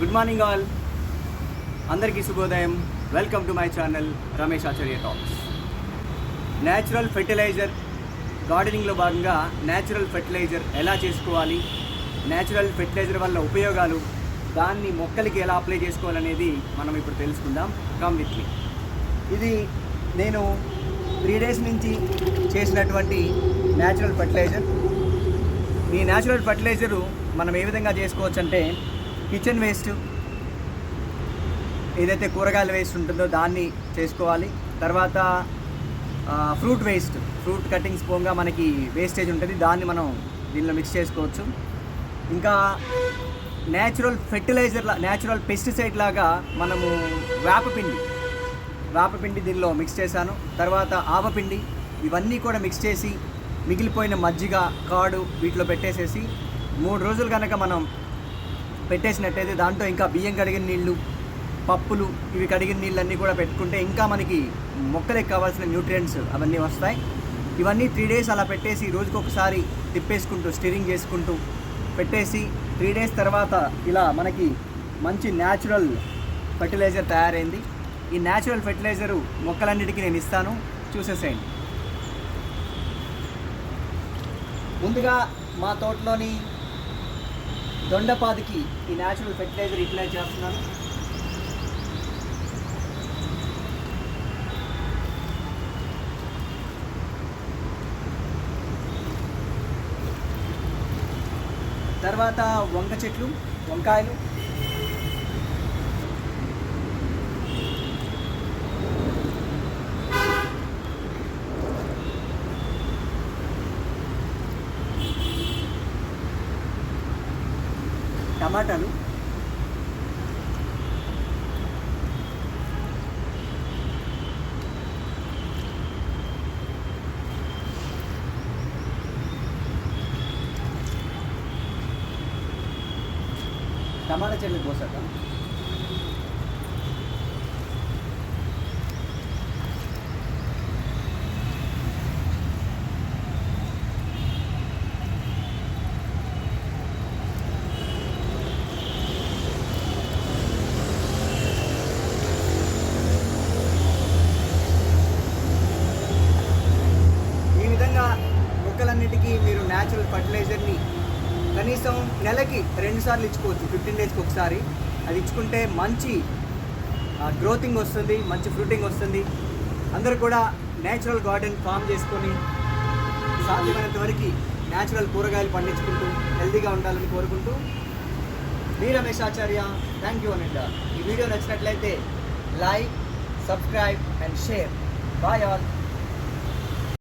Good morning all. అందరికీ శుభోదయం. Welcome to my channel Ramesh Acharya talks. Natural fertilizer గార్డెనింగ్లో భాగంగా natural fertiliser ఎలా చేసుకోవాలి? న్యాచురల్ ఫెర్టిలైజర్ వల్ల ఉపయోగాలు? దాన్ని మొక్కలకి ఎలా అప్లై చేసుకోవాలనేది మనం ఇప్పుడు తెలుసుకుందాం. Come with me. ఇది నేను త్రీ డేస్ నుంచి చేసినటువంటి న్యాచురల్ ఫెర్టిలైజర్. ఈ న్యాచురల్ ఫెర్టిలైజరు మనం ఏ విధంగా చేసుకోవచ్చు అంటే కిచెన్ వేస్ట్. ఏదైతే కూరగాయల వేస్ట్ ఉంటుందో దాన్ని చేసుకోవాలి. తర్వాత ఫ్రూట్ వేస్ట్. ఫ్రూట్ కటింగ్స్ పోగా మనకి వేస్టేజ్ ఉంటుంది. దాన్ని మనం దీనిలో మిక్స్ చేసుకోవచ్చు. ఇంకా న్యాచురల్ ఫెర్టిలైజర్ న్యాచురల్ పెస్టిసైడ్ లాగా మనము వేపపిండి వేపపిండి దీనిలో మిక్స్ చేశాను. తర్వాత ఆవపిండి ఇవన్నీ కూడా మిక్స్ చేసి మిగిలిపోయిన మజ్జిగ కాడు వీటిలో పెట్టేసేసి మూడు రోజులు కనుక మనం పెట్టేసినట్టయితే దాంట్లో ఇంకా బియ్యం కడిగిన నీళ్ళు పప్పులు ఇవి కడిగిన నీళ్ళన్నీ కూడా పెట్టుకుంటే ఇంకా మనకి మొక్కలకు కావాల్సిన న్యూట్రియంట్స్ అవన్నీ వస్తాయి. ఇవన్నీ త్రీ డేస్ అలా పెట్టేసి రోజుకొకసారి తిప్పేసుకుంటూ స్టిరింగ్ చేసుకుంటూ పెట్టేసి త్రీ డేస్ తర్వాత ఇలా మనకి మంచి న్యాచురల్ ఫర్టిలైజర్ తయారైంది. ఈ న్యాచురల్ ఫెర్టిలైజరు మొక్కలన్నిటికీ నేను ఇస్తాను. చూసేసేయండి. ముందుగా మా తోటలోని దొండపాదికి ఈ న్యాచురల్ ఫెర్టిలైజర్ యూటిలైజ్ చేస్తున్నాను. తర్వాత వంక చెట్లు వంకాయలు టమాటాలు. టమాటా చెట్లు పోసాక ఈ విధంగా మొక్కలన్నిటికీ మీరు న్యాచురల్ ఫర్టిలైజర్ని కనీసం నెలకి రెండు సార్లు ఇచ్చుకోవచ్చు. ఫిఫ్టీన్ డేస్కి ఒకసారి. అది ఇచ్చుకుంటే మంచి గ్రోతింగ్ వస్తుంది మంచి ఫ్రూటింగ్ వస్తుంది. అందరూ కూడా న్యాచురల్ గార్డెన్ ఫామ్ చేసుకొని సాధ్యమైనంత వరకు న్యాచురల్ కూరగాయలు పండించుకుంటూ హెల్తీగా ఉండాలని కోరుకుంటూ మీ రమేష్ ఆచార్య థ్యాంక్ యూ అనండి ఈ వీడియో నచ్చినట్లయితే like subscribe and share bye all